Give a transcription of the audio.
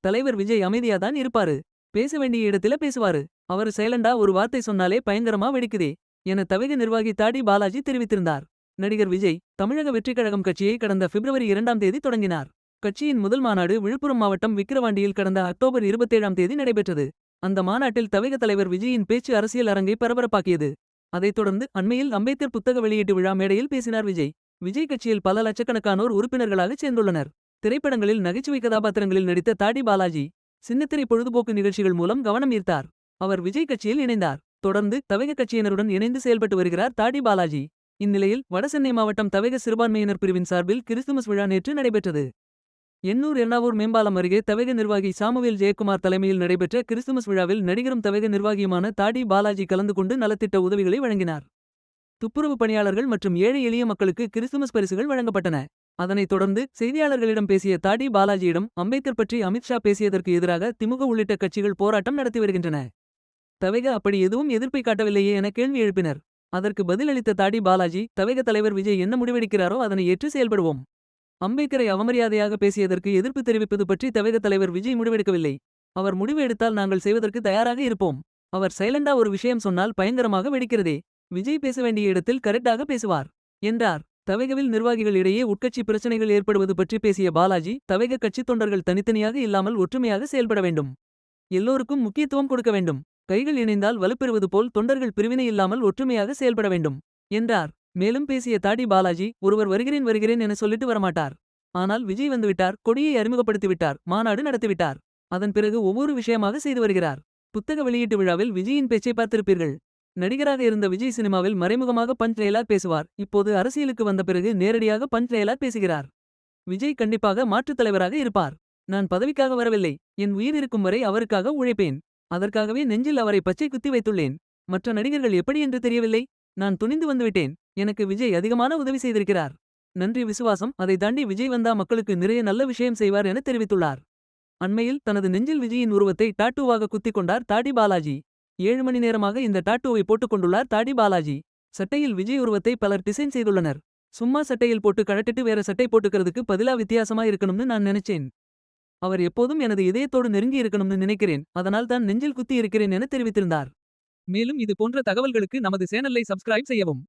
தலைவர் விஜய் அமைதியாதான் இருப்பாரு. பேச வேண்டிய இடத்துல பேசுவாரு. அவர் சைலண்டா ஒரு வார்த்தை சொன்னாலே பயங்கரமா வெடிக்குதே என தவிக நிர்வாகி தாடி பாலாஜி தெரிவித்திருந்தார். நடிகர் விஜய் தமிழக வெற்றிக் கழகம் கட்சியை கடந்த பிப்ரவரி இரண்டாம் தேதி தொடங்கினார். கட்சியின் முதல் மாநாடு விழுப்புரம் மாவட்டம் விக்கிரவாண்டியில் கடந்த அக்டோபர் இருபத்தேழாம் தேதி நடைபெற்றது. அந்த மாநாட்டில் தவிக தலைவர் விஜயின் பேச்சு அரசியல் அரங்கை பரபரப்பாக்கியது. அதைத் தொடர்ந்து அண்மையில் அம்பேத்கர் புத்தக வெளியீட்டு விழா மேடையில் பேசினார் விஜய். விஜய் கட்சியில் பல லட்சக்கணக்கானோர் உறுப்பினர்களாகச் சேர்ந்துள்ளனர். திரைப்படங்களில் நகைச்சுவை கதாபாத்திரங்களில் நடித்த தாடி பாலாஜி சின்னத்திரை பொழுதுபோக்கு நிகழ்ச்சிகள் மூலம் கவனம் ஈர்த்தார். அவர் விஜய் கட்சியில் இணைந்தார். தொடர்ந்து தவேக கட்சியினருடன் இணைந்து செயல்பட்டு வருகிறார் தாடி பாலாஜி. இந்நிலையில் வடசென்னை மாவட்டம் தவேக சிறுபான்மையினர் பிரிவின் சார்பில் கிறிஸ்துமஸ் விழா நேற்று நடைபெற்றது. எண்ணூர் எண்ணாவூர் மேம்பாலம் அருகே தவேக நிர்வாகி சாமுவேல் ஜெயக்குமார் தலைமையில் நடைபெற்ற கிறிஸ்துமஸ் விழாவில் நடிகரும் தவேக நிர்வாகியுமான தாடி பாலாஜி கலந்து கொண்டு நலத்திட்ட உதவிகளை வழங்கினார். துப்புரவு பணியாளர்கள் மற்றும் ஏழை எளிய மக்களுக்கு கிறிஸ்துமஸ் பரிசுகள் வழங்கப்பட்டன. அதனைத் தொடர்ந்து செய்தியாளர்களிடம் பேசிய தாடி பாலாஜியிடம் அம்பேத்கர் பற்றி அமித்ஷா பேசியதற்கு எதிராக திமுக உள்ளிட்ட கட்சிகள் போராட்டம் நடத்தி வருகின்றன. தவேக அப்படி எதுவும் எதிர்ப்பை காட்டவில்லையே என கேள்வி எழுப்பினர். அதற்கு பதிலளித்த தாடி பாலாஜி தவேக தலைவர் விஜய் என்ன முடிவெடுக்கிறாரோ அதனை ஏற்று செயல்படுவோம். அம்பேத்கரை அவமரியாதையாக பேசியதற்கு எதிர்ப்பு தெரிவிப்பது பற்றி தவேக தலைவர் விஜய் முடிவெடுக்கவில்லை. அவர் முடிவு எடுத்தால் நாங்கள் செய்வதற்கு தயாராக இருப்போம். அவர் சைலண்டா ஒரு விஷயம் சொன்னால் பயங்கரமாக வெடிக்கிறதே. விஜய் பேச வேண்டிய இடத்தில் கரெக்டாக பேசுவார் என்றார். தவேகவில் நிர்வாகிகள் இடையே உட்கட்சி பிரச்சனைகள் ஏற்படுவது பற்றி பேசிய பாலாஜி தவேக கட்சி தொண்டர்கள் தனித்தனியாக இல்லாமல் ஒற்றுமையாக செயல்பட வேண்டும். எல்லோருக்கும் முக்கியத்துவம் கொடுக்க வேண்டும். கைகள் இணைந்தால் வலுப்பெறுவது போல் தொண்டர்கள் பிரிவினை இல்லாமல் ஒற்றுமையாக செயல்பட வேண்டும் என்றார். மேலும் பேசிய தாடி பாலாஜி ஒருவர் வருகிறேன் வருகிறேன் என சொல்லிட்டு வரமாட்டார். ஆனால் விஜய் வந்துவிட்டார் கொடியை அறிமுகப்படுத்திவிட்டார் மாநாடு நடத்திவிட்டார். அதன் பிறகு ஒவ்வொரு விஷயமாக செய்து வருகிறார். புத்தக வெளியீட்டு விழாவில் விஜயின் பேச்சை பார்த்திருப்பீர்கள். நடிகராக இருந்த விஜய் சினிமாவில் மறைமுகமாக பஞ்ச் டயலாக் பேசுவார். இப்போது அரசியலுக்கு வந்த பிறகு நேரடியாக பஞ்ச் டயலாக் பேசுகிறார். விஜய் கண்டிப்பாக மாற்றுத் தலைவராக இருப்பார். நான் பதவிக்காக வரவில்லை. என் உயிர் இருக்கும் வரை அவருக்காக உழைப்பேன். அதற்காகவே நெஞ்சில் அவரை பச்சை குத்தி வைத்துள்ளேன். மற்ற நடிகர்கள் எப்படி என்று தெரியவில்லை. நான் துணிந்து வந்துவிட்டேன். எனக்கு விஜய் அதிகமான உதவி செய்திருக்கிறார். நன்றி விசுவாசம். அதை தாண்டி விஜய் வந்தா மக்களுக்கு நிறைய நல்ல விஷயம் செய்வார் என தெரிவித்துள்ளார். அண்மையில் தனது நெஞ்சில் விஜயின் உருவத்தை டாட்டூவாக குத்திக் கொண்டார் தாடி பாலாஜி. ஏழு மணி நேரமாக இந்த டாட்டூவை போட்டுக்கொண்டுள்ளார் தாடி பாலாஜி. சட்டையில் விஜய் உருவத்தை பலர் டிசைன் செய்துள்ளனர். சும்மா சட்டையில் போட்டு கழட்டிட்டு வேற சட்டை போட்டுக்கிறதுக்கு பதிலா வித்தியாசமா இருக்கணும்னு நான் நினைச்சேன். அவர் எப்போதும் எனது இதயத்தோடு நெருங்கி இருக்கணும்னு நினைக்கிறேன். அதனால் தான் நெஞ்சில் குத்தி இருக்கிறேன் என தெரிவித்திருந்தார். மேலும் இது போன்ற தகவல்களுக்கு நமது சேனலை சப்ஸ்கிரைப் செய்யவும்.